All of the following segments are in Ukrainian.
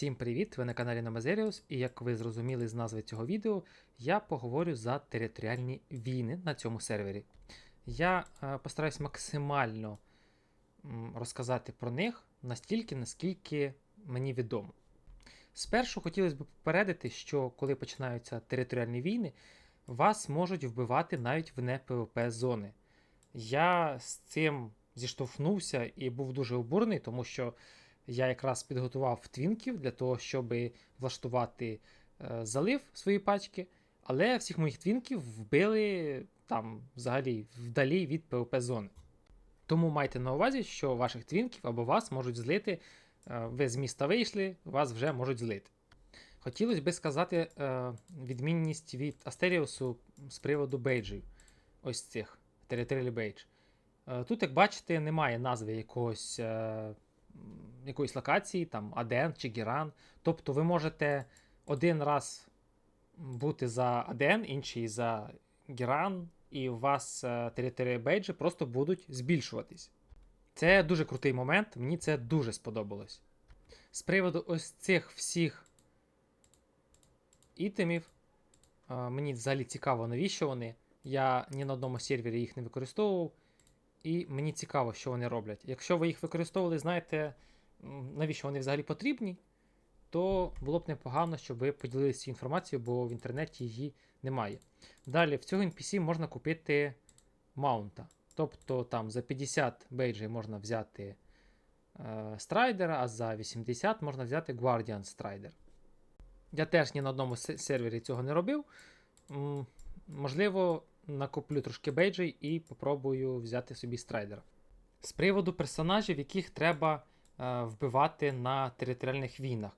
Всім привіт! Ви на каналі Намазеріус, і як ви зрозуміли з назви цього відео, я поговорю за територіальні війни на цьому сервері. Я е, постараюсь максимально розказати про них настільки, наскільки мені відомо. Спершу хотілося б попередити, що коли починаються територіальні війни, вас можуть вбивати навіть в не PvP зони. Я з цим зіштовхнувся і був дуже обурений, тому що я якраз підготував твінків для того, щоб влаштувати е, залив свої пачки, але всіх моїх твінків вбили там взагалі вдалі від PvP зони. Тому майте на увазі, що ваших твінків або вас можуть злити. е, Ви з міста вийшли, вас вже можуть злити. Хотілося би сказати е, відмінність від Астеріусу з приводу бейджів. Ось цих Territorial Badge. Е, Тут, як бачите, немає назви якогось, е, якоїсь локації, там Аден чи Гіран. Тобто ви можете один раз бути за Аден, інший за Гіран, і у вас е, території бейджі просто будуть збільшуватись. Це дуже крутий момент, мені це дуже сподобалось. З приводу ось цих всіх ітемів, е, мені взагалі цікаво, навіщо вони. Я ні на одному сервері їх не використовував. І мені цікаво, що вони роблять. Якщо ви їх використовували, знаєте, навіщо вони взагалі потрібні, то було б непогано, щоб ви поділилися цією інформацією, бо в інтернеті її немає. Далі, в цього NPC можна купити маунта. Тобто там за 50 бейджей можна взяти е, страйдера, а за 80 можна взяти Guardian Страйдер. Я теж ні на одному се- сервері цього не робив. Можливо, накоплю трошки бейджей і попробую взяти собі страйдера. З приводу персонажів, яких треба е, вбивати на територіальних війнах.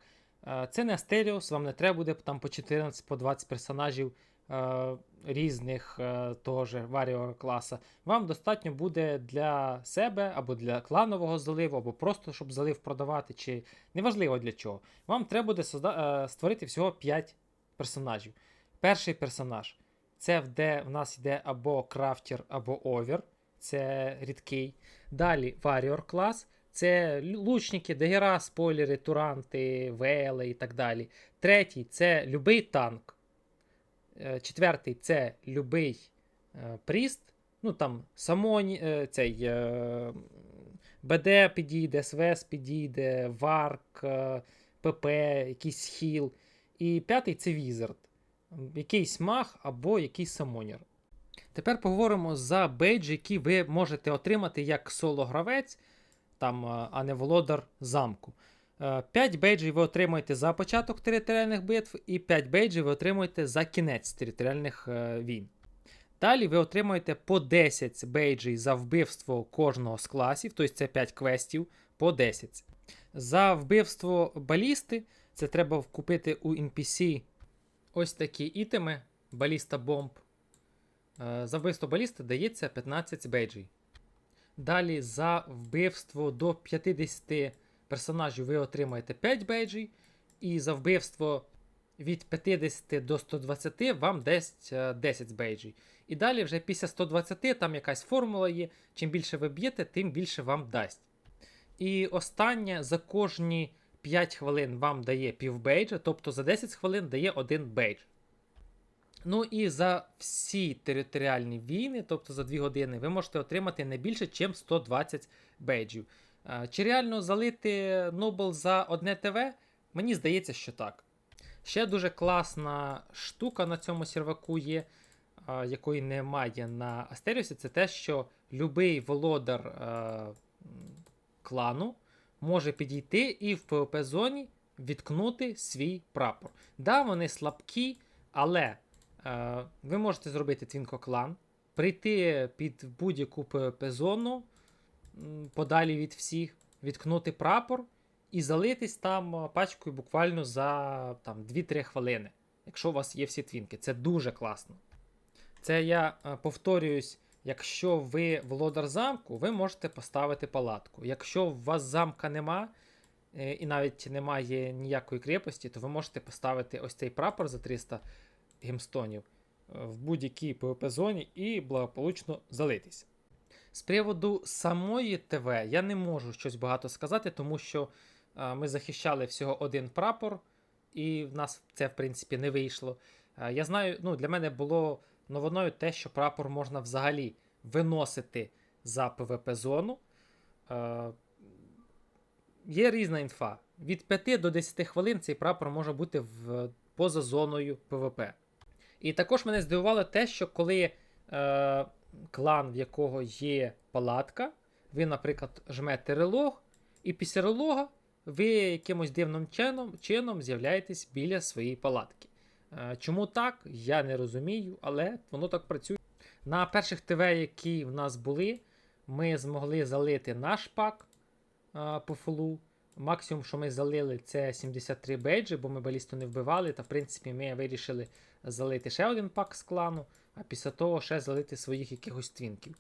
Е, це не Астеріус, вам не треба буде там по 14 по 20 персонажів е, різних е, того же Warrior класа. Вам достатньо буде для себе або для кланового заливу, або просто щоб залив продавати, чи неважливо для чого. Вам треба буде е, створити всього 5 персонажів. Перший персонаж це де в нас йде або крафтер, або овер. Це рідкий. Далі Warrior клас. Це лучники, дегера, спойлери, туранти, вели і так далі. Третій це любий танк. Е, Четвертий це любий е, пріст. Ну там самоні, е, цей е, БД підійде, СВС підійде, Варк, ПП, якийсь хіл. І п'ятий це Візард. Якийсь маг або якийсь самонір. Тепер поговоримо за бейджі, які ви можете отримати як соло-гравець, там, е, а не володар замку. 5 бейджів ви отримуєте за початок територіальних битв, і 5 бейджів ви отримуєте за кінець територіальних е, війн. Далі ви отримуєте по 10 бейджей за вбивство кожного з класів, тобто це 5 квестів по 10. За вбивство балісти це треба купити у NPC ось такі ітеми, баліста бомб. Е, За вбивство балісти дається 15 бейджей. Далі за вбивство до 50 персонажів ви отримаєте 5 бейджей. І за вбивство від 50 до 120 вам дасть е, 10 бейджей. І далі вже після 120 там якась формула є. Чим більше ви б'єте, тим більше вам дасть. І останнє за кожні 5 хвилин вам дає півбейджа, тобто за 10 хвилин дає один бейдж. Ну і за всі територіальні війни, тобто за 2 години, ви можете отримати не більше, ніж 120 бейджів. Чи реально залити Нобл за одне ТВ? Мені здається, що так. Ще дуже класна штука на цьому серваку є, якої немає на Астеріусі, це те, що будь-який володар клану може підійти і в PvP зоні відкнути свій прапор. Да, вони слабкі, але е, ви можете зробити твінкоклан, прийти під будь-яку PvP зону подалі від всіх, відкнути прапор і залитись там е, пачкою буквально за там, 2-3 хвилини, якщо у вас є всі твінки. Це дуже класно. Це я е, повторююсь. Якщо ви володар замку, ви можете поставити палатку. Якщо у вас замка нема, е, і навіть немає ніякої крепості, то ви можете поставити ось цей прапор за 300 гемстонів е, в будь-якій PvP зоні і благополучно залитись. З приводу самої ТВ я не можу щось багато сказати, тому що Е, Ми захищали всього один прапор, і в нас це, в принципі, не вийшло. Я знаю, ну, для мене було новиною те, що прапор можна взагалі виносити за ПВП-зону. Е, Є різна інфа. Від 5 до 10 хвилин цей прапор може бути в, поза зоною ПВП. І також мене здивувало те, що коли е, клан, в якого є палатка, ви, наприклад, жмете релог, і після релога ви якимось дивним чином, чином з'являєтесь біля своєї палатки. Е, чому так, я не розумію, але воно так працює. На перших ТВ, які в нас були, ми змогли залити наш пак е, по фулу. Максимум, що ми залили, це 73 бейджі, бо ми балісту не вбивали. Та в принципі ми вирішили залити ще один пак з клану, а після того ще залити своїх якихось твінків.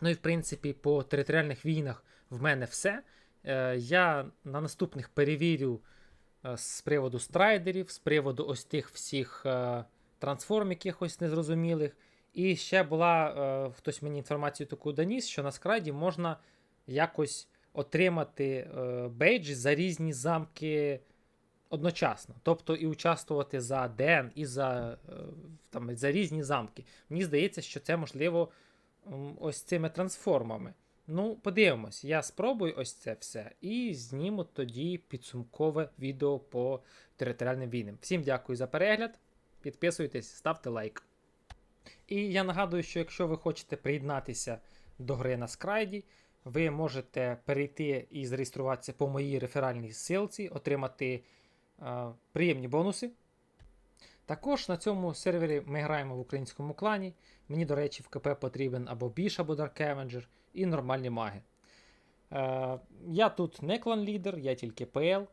Ну і в принципі, по територіальних війнах в мене все. Е, я на наступних перевірю з приводу страйдерів, з приводу ось тих всіх е, трансформ, якихось незрозумілих. І ще була е, хтось мені інформацію таку доніс, що на скрайді можна якось отримати е, бейджі за різні замки одночасно. Тобто і участвувати за ДН, і за, е, там, за різні замки. Мені здається, що це можливо ось цими трансформами. Ну, подивимось, я спробую ось це все і зніму тоді підсумкове відео по територіальним війнам. Всім дякую за перегляд. Підписуйтесь, ставте лайк. І я нагадую, що якщо ви хочете приєднатися до гри на скрайді, ви можете перейти і зареєструватися по моїй реферальній ссылці, отримати е, приємні бонуси. Також на цьому сервері ми граємо в українському клані. Мені, до речі, в КП потрібен або Біш, або Dark Avenger і нормальні маги. Е, я тут не клан-лідер, я тільки ПЛ. Е,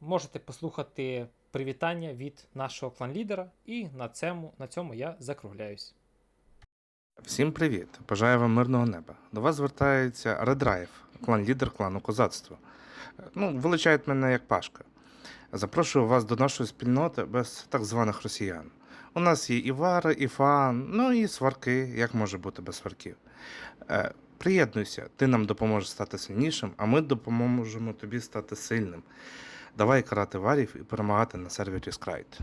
можете послухати привітання від нашого клан-лідера, і на цьому, на цьому я закругляюсь. Всім привіт! Бажаю вам мирного неба. До вас звертається Редрайв, клан-лідер клану Козацтво. Ну, величають мене як Пашка. Запрошую вас до нашої спільноти без так званих росіян. У нас є і вари, і фан, ну і сварки, як може бути без сварків. Е, приєднуйся, ти нам допоможеш стати сильнішим, а ми допоможемо тобі стати сильним. Давай карати варів і перемагати на сервері Scrite.